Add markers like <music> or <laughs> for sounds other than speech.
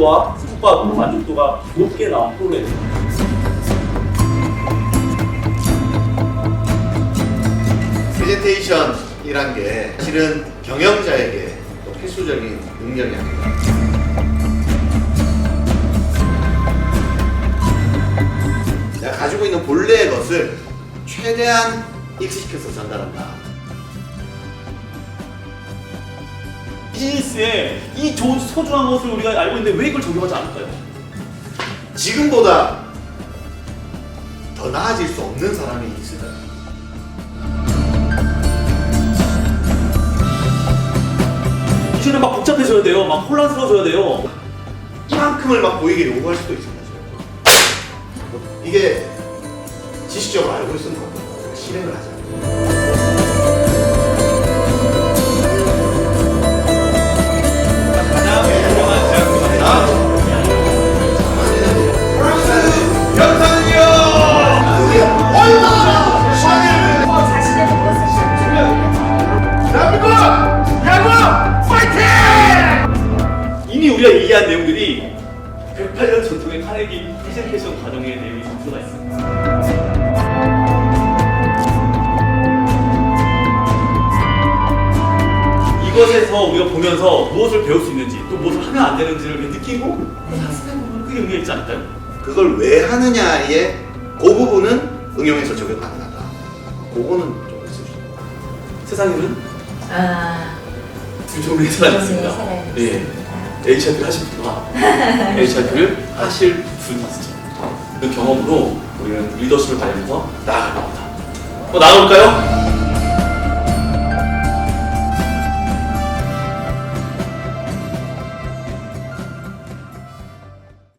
이해도와 성과 만족도가 높게 나온 프로그램. 프레젠테이션이란 게 실은 경영자에게 또 필수적인 능력이 아닌가. 내가 가지고 있는 본래의 것을 최대한 익숙해서 전달한다. 비즈니스에 이 좋은 소중한 것을 우리가 알고 있는데 왜 이걸 적용하지 않을까요? 지금보다 더 나아질 수 없는 사람이 있을까? 이제는 막 복잡해져야 돼요. 막 혼란스러워져야 돼요. 이만큼을 막 보이게 요구할 수도 있습니다. 이게 지식적으로 알고 있으면 뭐 실행을 하자. 우리가 얘기한 내용들이 108년 전통의 카네기 프레젠테이션 과정의 내용이 좀 들어가 있습니다. 이것에서 우리가 보면서 무엇을 배울 수 있는지 또 무엇을 하면 안 되는지를 느끼고 학습해보면 그게 의미가 있지 않을까요? 그걸 왜 하느냐에 그 부분은 응용해서 적용 가능하다. 그거는 좀 있으시죠. 세상에는 아, 두 종류의 사람이 있습니다. 사람이 예. 있습니다. HRP를 하실 분과 <laughs> HRP를 하실 분이 있죠. 그 경험으로 우리는 리더십을 발휘해서 나아갈 겁니다. 어, 나가볼까요?